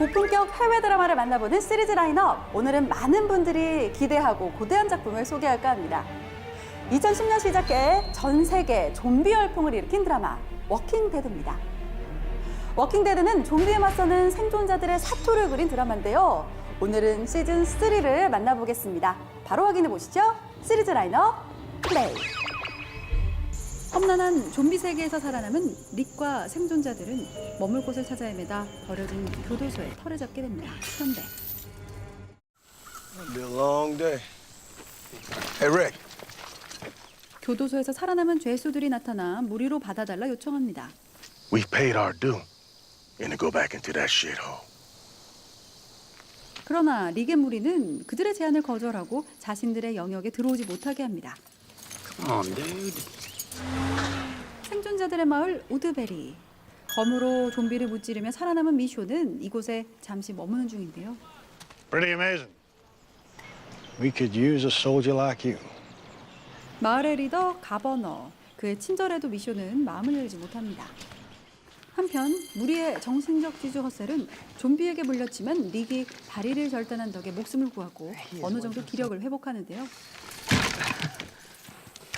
고품격 해외 드라마를 만나보는 시리즈 라인업. 오늘은 많은 분들이 기대하고 고대한 작품을 소개할까 합니다. 2010년 시작해 전 세계 좀비 열풍을 일으킨 드라마 워킹 데드입니다. 워킹 데드는 좀비에 맞서는 생존자들의 사투를 그린 드라마인데요. 오늘은 시즌 3를 만나보겠습니다. 바로 확인해 보시죠. 시리즈 라인업 플레이. 험난한 좀비 세계에서 살아남은 릭과 생존자들은 머물 곳을 찾아 헤매다 버려진 교도소에 털을 잡게 됩니다. 그런데 It'll be a long day. Hey, Rick. 교도소에서 살아남은 죄수들이 나타나 무리로 받아달라 요청합니다. We paid our due. And to go back into that shithole. 그러나 릭의 무리는 그들의 제안을 거절하고 자신들의 영역에 들어오지 못하게 합니다. Come on, dude. 생존자들의 마을 우드베리. 검으로 좀비를 무찌르며 살아남은 미쇼는 이곳에 잠시 머무는 중인데요. Pretty amazing. We could use a soldier like you. 마을의 리더 가버너. 그의 친절에도 미쇼는 마음을 열지 못합니다. 한편 무리의 정신적 지주 허셀은 좀비에게 물렸지만 릭이 다리를 절단한 덕에 목숨을 구하고 어느 정도 기력을 회복하는데요.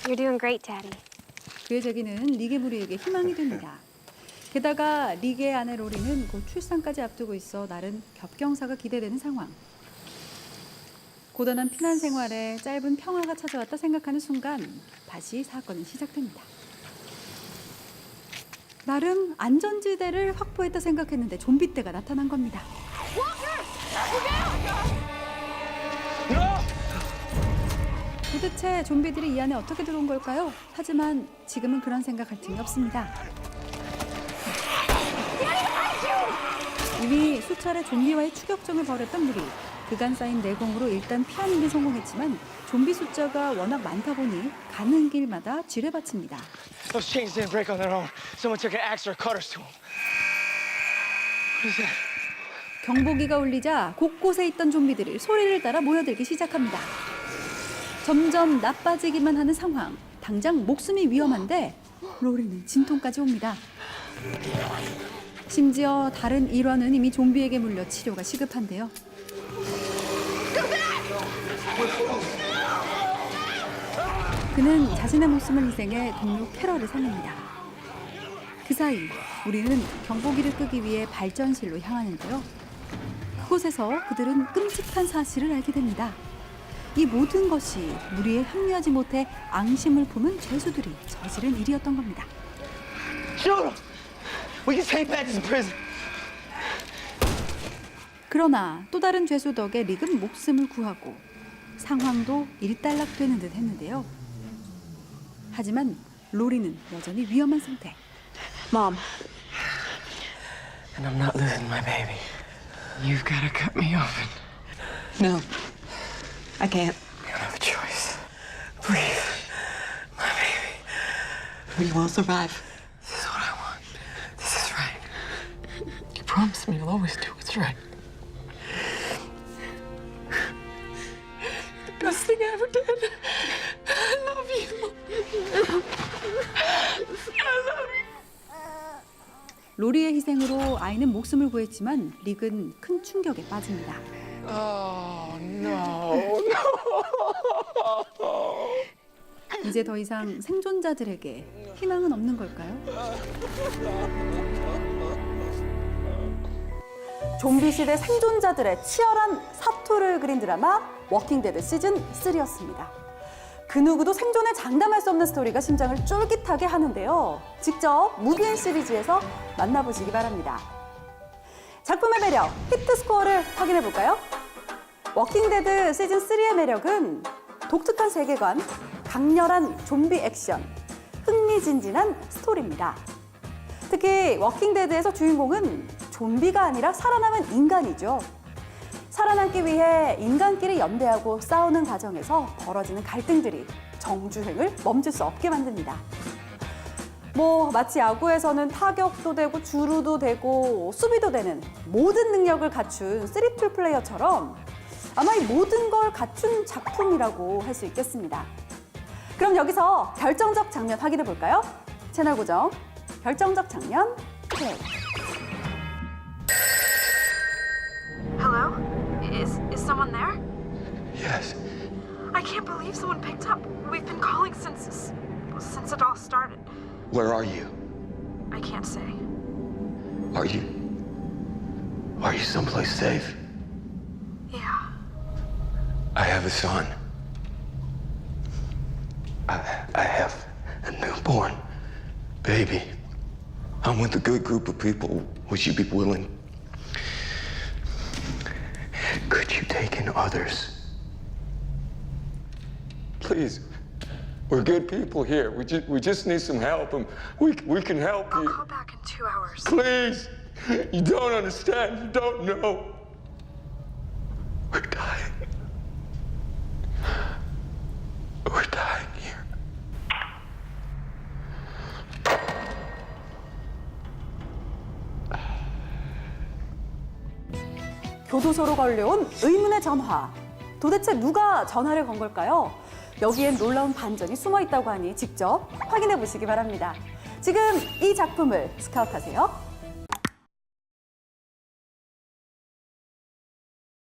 You're doing great, Daddy. 그의 제기는 릭의 무리에게 희망이 됩니다. 게다가 릭의 아내 로리는 곧 출산까지 앞두고 있어 나름 겹경사가 기대되는 상황. 고단한 피난 생활에 짧은 평화가 찾아왔다 생각하는 순간 다시 사건은 시작됩니다. 나름 안전지대를 확보했다 생각했는데 좀비 떼가 나타난 겁니다. 도대체 좀비들이 이 안에 어떻게 들어온 걸까요? 하지만 지금은 그런 생각할 틈이 없습니다. 이미 수차례 좀비와의 추격전을 벌였던 무리. 그간 쌓인 내공으로 일단 피하는 데 성공했지만 좀비 숫자가 워낙 많다 보니 가는 길마다 지뢰받칩니다. Those chains didn't break on their own. Someone took an axe or cutters to them. What is that? 경보기가 울리자 곳곳에 있던 좀비들이 소리를 따라 모여들기 시작합니다. 점점 나빠지기만 하는 상황. 당장 목숨이 위험한데 로리는 진통까지 옵니다. 심지어 다른 일원은 이미 좀비에게 물려 치료가 시급한데요. 그는 자신의 목숨을 희생해 동료 캐럴을 살립니다. 그 사이 우리는 경보기를 끄기 위해 발전실로 향하는데요. 그곳에서 그들은 끔찍한 사실을 알게 됩니다. 이 모든 것이 무리에 합류하지 못해 앙심을 품은 죄수들이 저지른 일이었던 겁니다. 그러나 또 다른 죄수 덕에 릭은 목숨을 구하고 상황도 일단락되는 듯 했는데요. 하지만 로리는 여전히 위험한 상태. Mom, And I'm not losing my baby. You've got to cut me open. No, I can't. You don't have a choice. Breathe. My baby. You will survive. This is what I want. This is right. You promised me you'll always do what's right. The best thing I ever did. I love you. I love you. 로리의 희생으로 아이는 목숨을 구했지만 릭은 큰 충격에 빠집니다. Oh, no. 이제 더 이상 생존자들에게 희망은 없는 걸까요? 좀비 시대 생존자들의 치열한 사투를 그린 드라마 워킹데드 시즌 3였습니다. 그 누구도 생존에 장담할 수 없는 스토리가 심장을 쫄깃하게 하는데요. 직접 무비엔 시리즈에서 만나보시기 바랍니다. 작품의 매력, 히트 스코어를 확인해 볼까요? 워킹데드 시즌 3의 매력은 독특한 세계관, 강렬한 좀비 액션, 흥미진진한 스토리입니다. 특히 워킹데드에서 주인공은 좀비가 아니라 살아남은 인간이죠. 살아남기 위해 인간끼리 연대하고 싸우는 과정에서 벌어지는 갈등들이 정주행을 멈출 수 없게 만듭니다. 뭐 마치 야구에서는 타격도 되고 주루도 되고 수비도 되는 모든 능력을 갖춘 쓰리툴 플레이어처럼 아마 이 모든 걸 갖춘 작품이라고 할 수 있겠습니다. 그럼 여기서 결정적 장면 확인해 볼까요? 채널 고정, 결정적 장면 플레이. Hello? Is, is someone there? Yes. I can't believe someone picked up. We've been calling since, since it all started. Where are you? I can't say. Are you. Are you someplace safe? Yeah. I have a son. I, I have a newborn baby. I'm with a good group of people. Would you be willing? Could you take in others? Please. We're good people here. We just, we just need some help, and we, we can help I'll you. call back in two hours. Please. You don't understand. You don't know. We're dying. We're dying here. 교도소로 걸려온 의문의 전화. 도대체 누가 전화를 건 걸까요? 여기엔 놀라운 반전이 숨어 있다고 하니 직접 확인해 보시기 바랍니다. 지금 이 작품을 스카우트하세요.